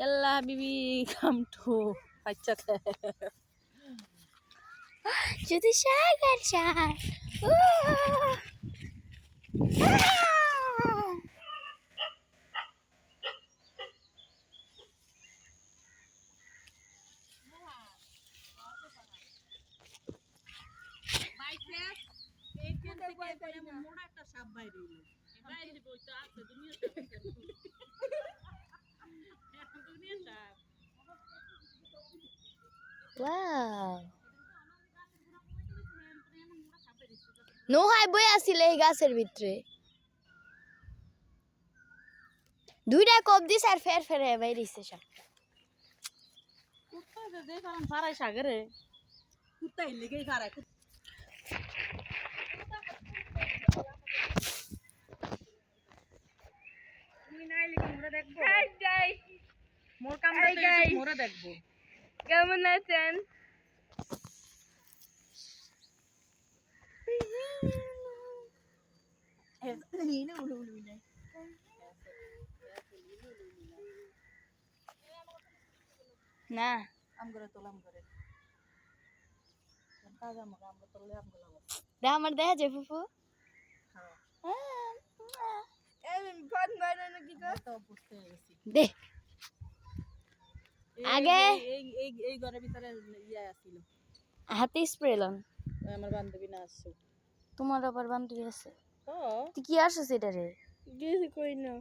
ইয়াল্লা বিবি come to বাচ্চা যদি সাগর চায় ওয়াও নোহায় বই আসিল এই গাছের ভিতরে দুইটা কপ দিস আর ফের ফের বাইরিছে সব সারাই সাগরে কুত্তাই লেগেই খারায় মোর কাম মোরে দেখব Gamon natin. Na. Na. Ang tulang Dah mar fufu. Ha. Ah, eh, pot mana nak kita? Deh. এই এই এই ঘরের ভিতরে ইয়া আছিল। হাতে স্প্রে লন। আমার বান্ধবী না আসছে তোমার আবার বান্ধবী আছে? ও তুই কি আসছিস এটা রে? গেছি কই না।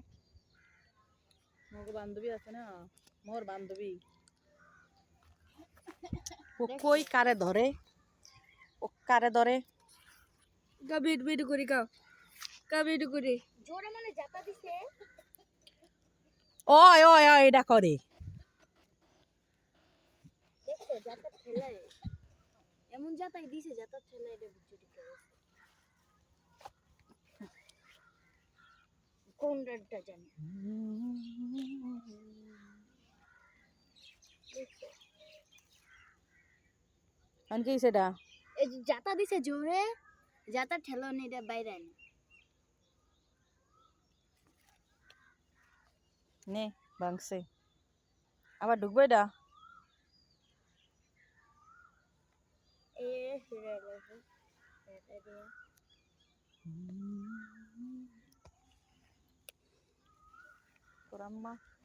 মোর বান্ধবী আছে না মোর বান্ধবী। ও কই কারে ধরে? ও কারে ধরে? কাবিট বিট করি কাও কাবিট করি। জোরে মানে জাতা দিছে। ওই ওই ওই এটা করে। দেখছ ঠেলায়। এমন জাতাই দিছে জাতা ঠেলায় এটা বুঝছি কোন রেডটা জানি? আন কি সেটা? এই যে জাতা দিছে জোরে জাতা ঠেলানো এটা বাইরে আনি। নে ভাঙছে। আবার ঢুকবো এটা? Iya, iya, iya. Hmm. Kurang mah.